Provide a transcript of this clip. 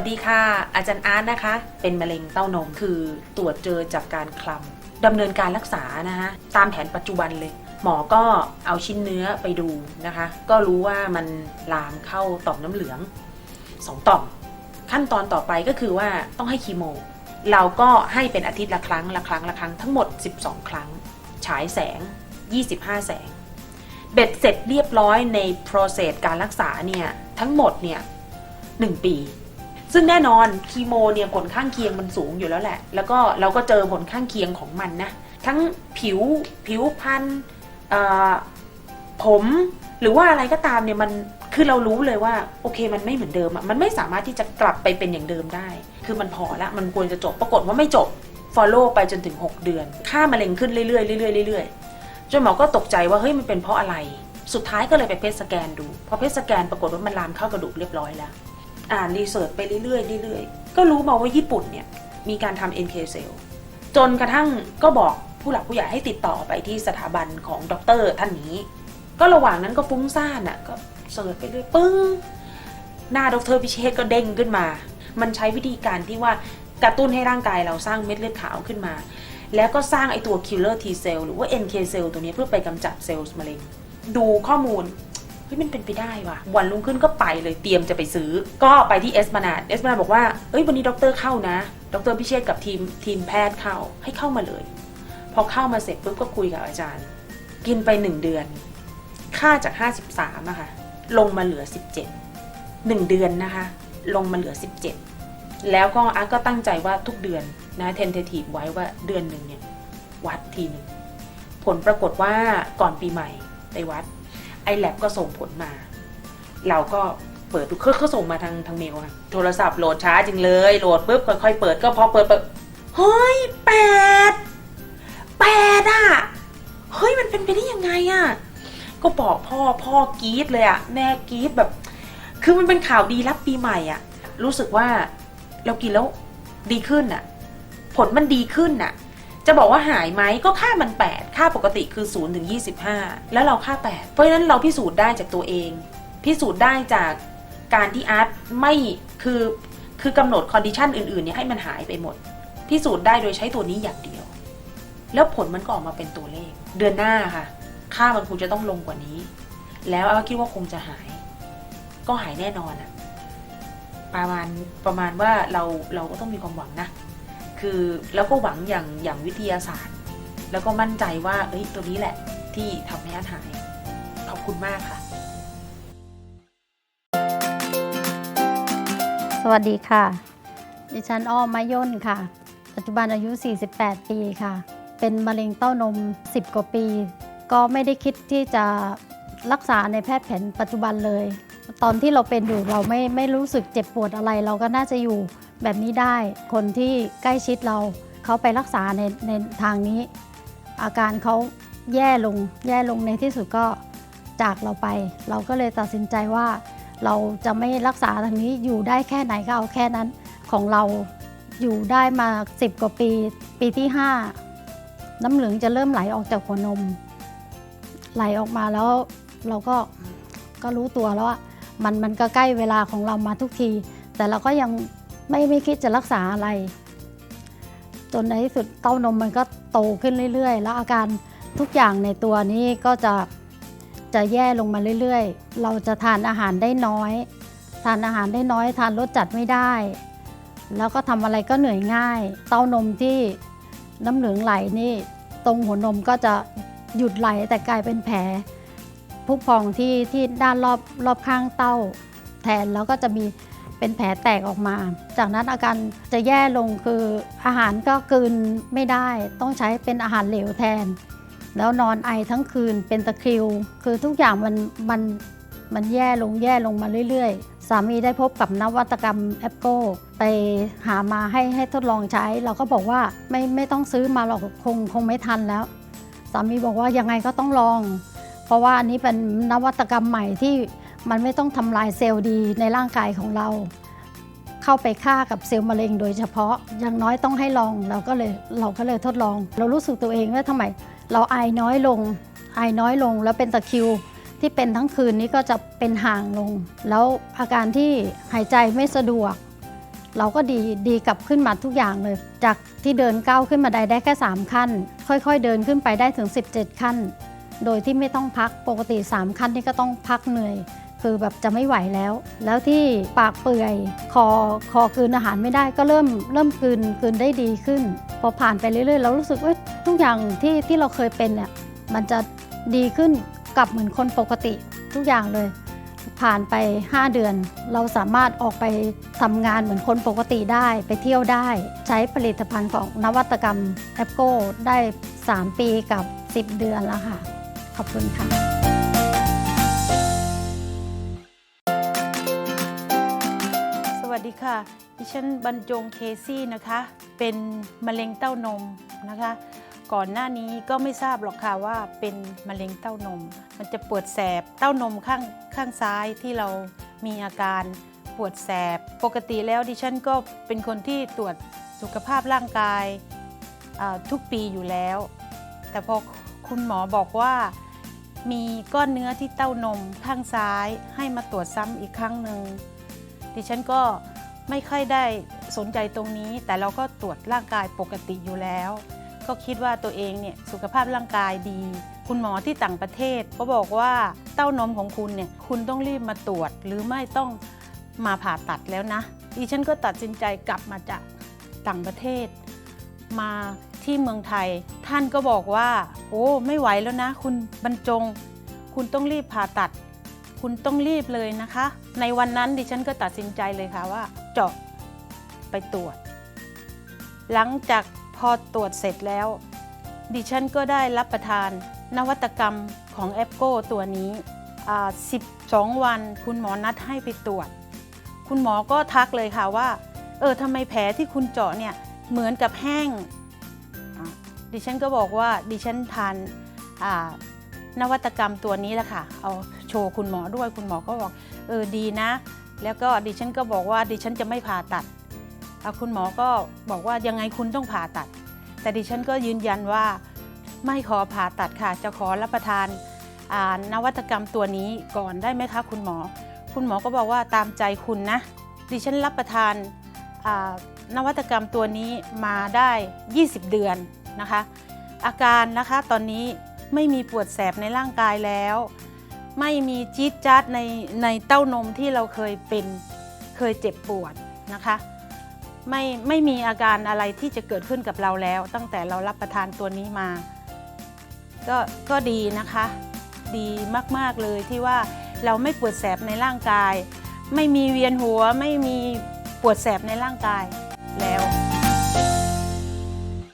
วัสดีค่ะ อาจารย์อาร์ตนะคะ เป็นมะเร็งเต้านมคือตรวจเจอจากการคลำดำเนินการรักษานะคะตามแผนปัจจุบันเลย หมอก็เอาชิ้นเนื้อไปดูนะคะ ก็รู้ว่ามันลามเข้าต่อมน้ำเหลืองสองต่อม ขั้นตอนต่อไปก็คือว่าต้องให้คีโม เราก็ให้เป็นอาทิตย์ละครั้งละครั้งละครั้งทั้งหมด 12 ครั้ง ฉายแสง 25 แสง เบ็ดเสร็จเรียบร้อยใน process การรักษาเนี่ยทั้งหมดเนี่ยหนึ่งปี ซึ่งแน่นอนคีโมเนี่ยผลข้างเคียงมันสูงอยู่แล้วแหละ แล้วก็เราก็เจอผลข้างเคียงของมันนะ ทั้งผิวผิวพันธุ์ผมหรือว่าอะไรก็ตามเนี่ยมันคือเรารู้เลยว่าโอเคมันไม่เหมือนเดิมอะมันไม่สามารถที่จะกลับไปเป็นอย่างเดิมได้ คือมันพอละมันควรจะจบปรากฏว่าไม่จบ follow ไปจนถึง 6 เดือน ค่ามะเร็งขึ้นเรื่อยๆเรื่อยๆเรื่อยๆจนหมอก็ตกใจว่าเฮ้ยมันเป็นเพราะอะไร สุดท้ายก็เลยไปเพชสแกนดูพอเพชสแกนปรากฏว่ามันลามเข้ากระดูกเรียบร้อยแล้ว อ่านรีเสิร์ชไปเรื่อยๆเรื่อยๆ ก็รู้มาว่าญี่ปุ่นเนี่ยมีการทำ NK cell จนกระทั่งก็บอกผู้หลักผู้ใหญ่ให้ติดต่อไปที่สถาบันของด็อกเตอร์ท่านนี้ ก็ระหว่างนั้นก็ฟุ้งซ่านอะก็เสิร์ชไปเรื่อยปึ้งหน้าดรพิเชษก็เด้งขึ้นมา มันใช้วิธีการที่ว่ากระตุ้นให้ร่างกายเราสร้างเม็ดเลือดขาวขึ้นมา แล้วก็สร้างไอตัว killer T cell หรือว่า NK cell ตัวนี้เพื่อไปกำจัดเซลล์มะเร็ง ดูข้อมูล เฮ้ยมันเป็นไปได้ว่ะ วันรุ่งขึ้นก็ไปเลยเตรียมจะไปซื้อ ก็ไปที่เอสมานาดเอสมานาดบอกว่าเอ้ยวันนี้ด็อกเตอร์เข้านะ ดรพิเชษกับทีมทีมแพทย์เข้าให้เข้ามาเลย พอเข้ามาเสร็จปุ๊บก็คุยกับอาจารย์ กินไปหนึ่งเดือน ค่าจาก 53อะค่ะ ลงมาเหลือ 17หนึ่งเดือนนะคะ ลงมาเหลือ 17 แล้วก็อาร์ตก็ตั้งใจว่าทุกเดือนนะเทนเททีฟไว้ว่าเดือนหนึ่งเนี่ยวัดทีหนึ่งผลปรากฏว่าก่อนปีใหม่ไปวัด อแลบก็ส่งผลมา เราก็เปิดดูเขาเขาส่งมาทางทางเมลนะโทรศัพท์โหลดช้าจริงเลย โหลดปุ๊บค่อยๆเปิดก็พอเปิดเปิดเฮ้ยแปดแปดอะเฮ้ยมันเป็นไปได้ยังไงอะก็บอกพ่อพ่อกรี๊ดเลยอะแม่กรี๊ดแบบ คือมันเป็นข่าวดีรับปีใหม่อะรู้สึกว่าเรากินแล้วดีขึ้นอะผลมันดีขึ้นอะ จะบอกว่าหายไหมก็ค่ามัน 8 ค่าปกติคือ0ถึง25 แล้วเราค่า 8 เพราะฉะนั้นเราพิสูจน์ได้จากตัวเอง พิสูจน์ได้จากการที่อาร์ตไม่คือคือกำหนดคอนดิชันอื่นๆเนี่ยให้มันหายไปหมด พิสูจน์ได้โดยใช้ตัวนี้อย่างเดียว แล้วผลมันก็ออกมาเป็นตัวเลข เดือนหน้าค่ะ ค่ามันคงจะต้องลงกว่านี้ แล้วอาคิดว่าคงจะหาย ก็หายแน่นอนอะประมาณประมาณว่าเราเราก็ต้องมีความหวังนะ คือแล้วก็หวังอย่างอย่างวิทยาศาสตร์ แล้วก็มั่นใจว่าเอ้ยตัวนี้แหละที่ทำให้อาหาย ขอบคุณมากค่ะ สวัสดีค่ะ ดิฉันอ้อมมาย่นค่ะ ปัจจุบันอายุ 48 ปีค่ะ เป็นมะเร็งเต้านม 10 กว่าปี ก็ไม่ได้คิดที่จะรักษาในแพทย์แผนปัจจุบันเลย ตอนที่เราเป็นอยู่เราไม่ไม่รู้สึกเจ็บปวดอะไร เราก็น่าจะอยู่ แบบนี้ได้คนที่ใกล้ชิดเราเขาไปรักษาในในทางนี้ อาการเขาแย่ลงแย่ลงในที่สุดก็จากเราไป เราก็เลยตัดสินใจว่า เราจะไม่รักษาทางนี้อยู่ได้แค่ไหนก็เอาแค่นั้นของเราอยู่ได้มา 10 กว่าปี ปีที่ 5 น้ำเหลืองจะเริ่มไหลออกจากหัวนม ไหลออกมาแล้วเราก็ก็รู้ตัวแล้วว่ามันมันก็ใกล้เวลาของเรามาทุกที แต่เราก็ยัง ไม่ไม่คิดจะรักษาอะไร จนในที่สุดเต้านมมันก็โตขึ้นเรื่อย ๆ แล้วอาการทุกอย่างในตัวนี้ก็จะจะแย่ลงมาเรื่อย ๆ เราจะทานอาหารได้น้อย ทานอาหารได้น้อย ทานรสจัดไม่ได้ แล้วก็ทำอะไรก็เหนื่อยง่าย เต้านมที่น้ำเหลืองไหลนี่ตรงหัวนมก็จะหยุดไหลแต่กลายเป็นแผลพุพองที่ที่ด้านรอบรอบข้างเต้า แทนแล้วก็จะมี เป็นแผลแตกออกมา จากนั้นอาการจะแย่ลงคืออาหารก็กืนไม่ได้ ต้องใช้เป็นอาหารเหลวแทน แล้วนอนไอทั้งคืนเป็นตะคริว คือทุกอย่างมันมันมันแย่ลงแย่ลงมาเรื่อยๆ สามีได้พบกับนวัตกรรมแอปโกไปหามาให้ให้ทดลองใช้ เราก็บอกว่าไม่ไม่ต้องซื้อมาหรอกคงคงไม่ทันแล้ว สามีบอกว่ายังไงก็ต้องลอง เพราะว่าอันนี้เป็นนวัตกรรมใหม่ที่ มันไม่ต้องทำลายเซลล์ดีในร่างกายของเรา เข้าไปฆ่ากับเซลล์มะเร็งโดยเฉพาะอย่างน้อยต้องให้ลองเราก็เลยเราก็เลยทดลอง เรารู้สึกตัวเองว่าทำไม เราไอน้อยลง ไอน้อยลงแล้วเป็นตะคิว ที่เป็นทั้งคืนนี้ก็จะเป็นห่างลง แล้วอาการที่หายใจไม่สะดวก เราก็ดีดีกลับขึ้นมาทุกอย่างเลย จากที่เดินก้าวขึ้นมาได้ได้แค่ 3 ขั้น ค่อยๆ เดินขึ้นไปได้ถึง 17 ขั้น โดยที่ไม่ต้องพักปกติ 3 ขั้นนี่ก็ต้องพักเหนื่อย คือแบบจะไม่ไหวแล้ว แล้วที่ปากเปื่อยคอคอกลืนอาหารไม่ได้ก็เริ่มเริ่มกลืนกลืนได้ดีขึ้น พอผ่านไปเรื่อยๆเรารู้สึกว่าทุกอย่างที่ที่เราเคยเป็นเนี่ยมันจะดีขึ้นกลับเหมือนคนปกติทุกอย่างเลย ผ่านไป 5 เดือน เราสามารถออกไปทำงานเหมือนคนปกติได้ ไปเที่ยวได้ ใช้ผลิตภัณฑ์ของนวัตกรรมแอปโก้ได้ 3 ปีกับ 10 เดือนแล้วค่ะ ขอบคุณค่ะ ค่ะ ดิฉันบรรจงเคซี่นะคะ เป็นมะเร็งเต้านมนะคะ ก่อนหน้านี้ก็ไม่ทราบหรอกค่ะว่าเป็นมะเร็งเต้านม มันจะปวดแสบเต้านมข้างข้างซ้ายที่เรามีอาการปวดแสบ ปกติแล้วดิฉันก็เป็นคนที่ตรวจสุขภาพร่างกายทุกปีอยู่แล้ว แต่พอคุณหมอบอกว่ามีก้อนเนื้อที่เต้านมข้างซ้ายให้มาตรวจซ้ำอีกครั้งหนึ่งดิฉันก็ ไม่ค่อยได้สนใจตรงนี้ แต่เราก็ตรวจร่างกายปกติอยู่แล้ว ก็คิดว่าตัวเองเนี่ยสุขภาพร่างกายดี คุณหมอที่ต่างประเทศก็บอกว่าเต้านมของคุณเนี่ยคุณต้องรีบมาตรวจ หรือไม่ต้องมาผ่าตัดแล้วนะดิฉันก็ตัดสินใจกลับมาจากต่างประเทศ มาที่เมืองไทย ท่านก็บอกว่า โอ้ไม่ไหวแล้วนะ คุณบรรจง คุณต้องรีบผ่าตัด คุณต้องรีบเลยนะคะ ในวันนั้นดิฉันก็ตัดสินใจเลยค่ะว่า เจาะไปตรวจ หลังจากพอตรวจเสร็จแล้ว ดิฉันก็ได้รับประทานนวัตกรรมของแอปโก้ตัวนี้ 12 วันคุณหมอนัดให้ไปตรวจ คุณหมอก็ทักเลยค่ะว่า เออทำไมแผลที่คุณเจาะเนี่ยเหมือนกับแห้ง ดิฉันก็บอกว่าดิฉันทานนวัตกรรมตัวนี้แหละค่ะ เอา โชว์คุณหมอด้วยคุณหมอก็บอกเออดีนะ แล้วก็ดิฉันก็บอกว่าดิฉันจะไม่ผ่าตัดคุณหมอก็บอกว่ายังไงคุณต้องผ่าตัด แต่ดิฉันก็ยืนยันว่าไม่ขอผ่าตัดค่ะ จะขอรับประทานานวัตกรรมตัวนี้ก่อนได้ไหมคะคุณหมอ คุณหมอก็บอกว่าตามใจคุณนะ ดิฉันรับประทานานวัตกรรมตัวนี้มาได้ 20 เดือนนะคะ อาการนะคะตอนนี้ไม่มีปวดแสบในร่างกายแล้ว ไม่มีจี๊ดจ๊าดในในเต้านมที่เราเคยเป็นเคยเจ็บปวดนะคะ ไม่ไม่มีอาการอะไรที่จะเกิดขึ้นกับเราแล้ว ตั้งแต่เรารับประทานตัวนี้มา ก็ก็ดีนะคะ ดีมากๆเลยที่ว่าเราไม่ปวดแสบในร่างกาย ไม่มีเวียนหัวไม่มีปวดแสบในร่างกายแล้ว